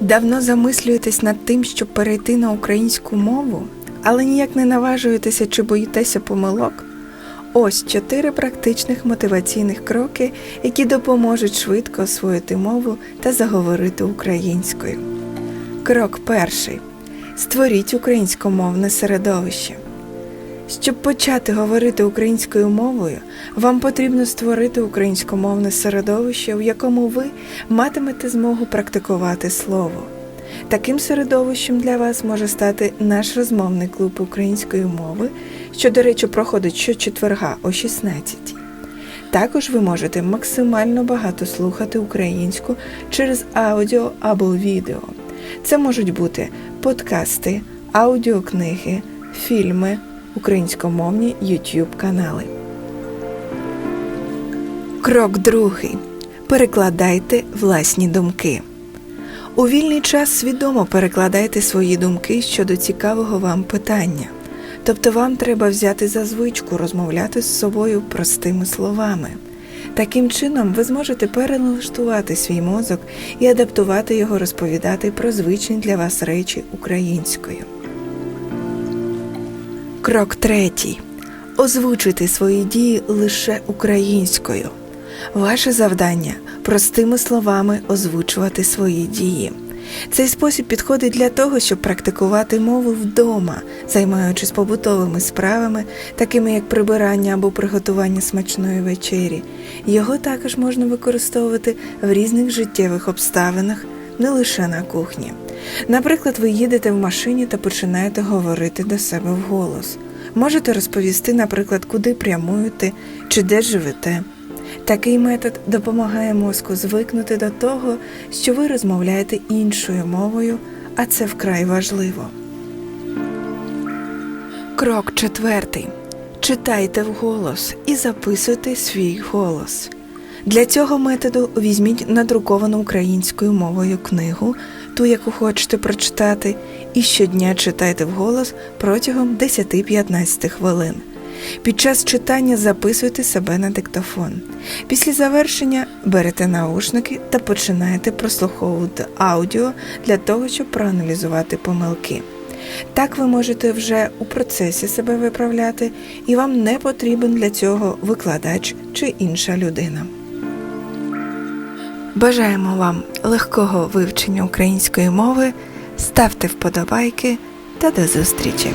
Давно замислюєтесь над тим, щоб перейти на українську мову, але ніяк не наважуєтеся чи боїтеся помилок? Ось чотири практичних мотиваційних кроки, які допоможуть швидко освоїти мову та заговорити українською. Крок перший. Створіть українськомовне середовище. Щоб почати говорити українською мовою, вам потрібно створити українськомовне середовище, в якому ви матимете змогу практикувати слово. Таким середовищем для вас може стати наш розмовний клуб української мови, що, до речі, проходить щочетверга о 16. Також ви можете максимально багато слухати українську через аудіо або відео. Це можуть бути подкасти, аудіокниги, фільми, українськомовні YouTube канали. Крок другий. Перекладайте власні думки. У вільний час свідомо перекладайте свої думки щодо цікавого вам питання. Тобто вам треба взяти за звичку розмовляти з собою простими словами. Таким чином ви зможете переналаштувати свій мозок і адаптувати його розповідати про звичні для вас речі українською. Крок третій. Озвучуйте свої дії лише українською. Ваше завдання простими словами озвучувати свої дії. Цей спосіб підходить для того, щоб практикувати мову вдома, займаючись побутовими справами, такими як прибирання або приготування смачної вечері. Його також можна використовувати в різних життєвих обставинах, не лише на кухні. Наприклад, ви їдете в машині та починаєте говорити до себе вголос. Можете розповісти, наприклад, куди прямуєте чи де живете. Такий метод допомагає мозку звикнути до того, що ви розмовляєте іншою мовою, а це вкрай важливо. Крок четвертий. Читайте вголос і записуйте свій голос. Для цього методу візьміть надруковану українською мовою книгу, ту, яку хочете прочитати, і щодня читайте вголос протягом 10-15 хвилин. Під час читання записуйте себе на диктофон. Після завершення берете наушники та починаєте прослуховувати аудіо для того, щоб проаналізувати помилки. Так ви можете вже у процесі себе виправляти, і вам не потрібен для цього викладач чи інша людина. Бажаємо вам легкого вивчення української мови, ставте вподобайки та до зустрічі!